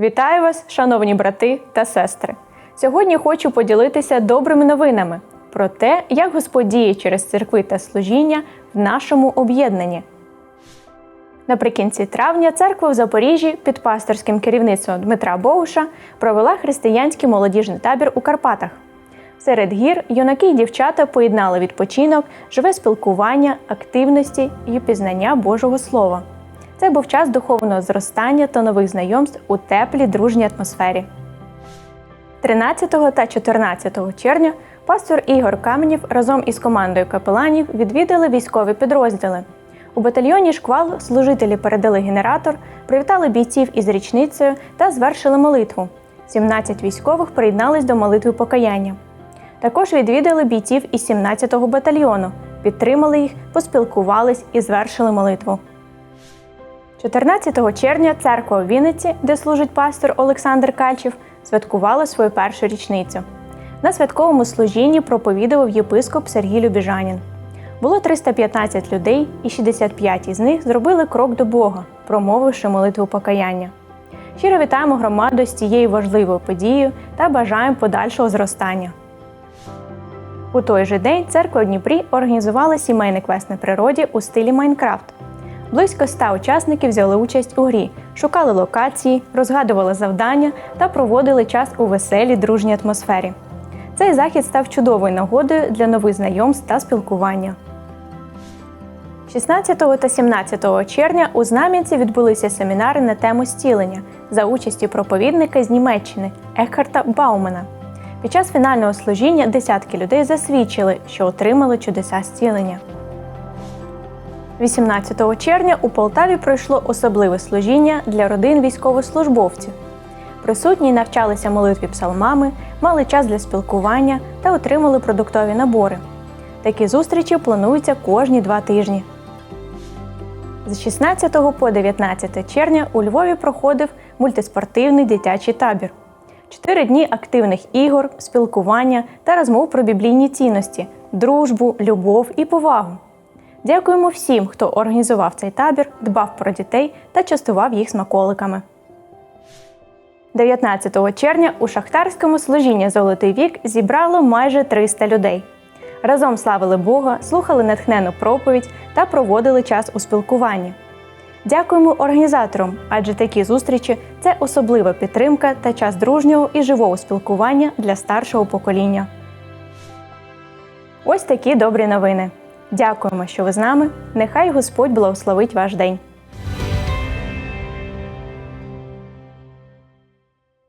Вітаю вас, шановні брати та сестри! Сьогодні хочу поділитися добрими новинами про те, як Господь діє через церкви та служіння в нашому об'єднанні. Наприкінці травня церква в Запоріжжі під пасторським керівництвом Дмитра Богуша провела християнський молодіжний табір у Карпатах. Серед гір юнаки й дівчата поєднали відпочинок, живе спілкування, активності і пізнання Божого Слова. Це був час духовного зростання та нових знайомств у теплій дружній атмосфері. 13 та 14 червня пастор Ігор Каменєв разом із командою капеланів відвідали військові підрозділи. У батальйоні шквал служителі передали генератор, привітали бійців із річницею та звершили молитву. 17 військових приєднались до молитви покаяння. Також відвідали бійців із 17-го батальйону, підтримали їх, поспілкувались і звершили молитву. 14 червня церква у Вінниці, де служить пастор Олександр Кальчев, святкувала свою першу річницю. На святковому служінні проповідував єпископ Сергій Любіжанін. Було 315 людей, і 65 із них зробили крок до Бога, промовивши молитву покаяння. Щиро вітаємо громаду з цією важливою подією та бажаємо подальшого зростання. У той же день церква у Дніпрі організувала сімейний квест на природі у стилі Майнкрафт. Близько ста учасників взяли участь у грі, шукали локації, розгадували завдання та проводили час у веселій дружній атмосфері. Цей захід став чудовою нагодою для нових знайомств та спілкування. 16 та 17 червня у Знам'янці відбулися семінари на тему зцілення за участі проповідника з Німеччини Екхарта Баумена. Під час фінального служіння десятки людей засвідчили, що отримали чудеса зцілення. 18 червня у Полтаві пройшло особливе служіння для родин військовослужбовців. Присутні навчалися молитві псалмами, мали час для спілкування та отримали продуктові набори. Такі зустрічі плануються кожні два тижні. З 16 по 19 червня у Львові проходив мультиспортивний дитячий табір. Чотири дні активних ігор, спілкування та розмов про біблійні цінності, дружбу, любов і повагу. Дякуємо всім, хто організував цей табір, дбав про дітей та частував їх смаколиками. 19 червня у шахтарському служінні Золотий вік зібрало майже 300 людей. Разом славили Бога, слухали натхнену проповідь та проводили час у спілкуванні. Дякуємо організаторам, адже такі зустрічі це особлива підтримка та час дружнього і живого спілкування для старшого покоління. Ось такі добрі новини. Дякуємо, що ви з нами. Нехай Господь благословить ваш день.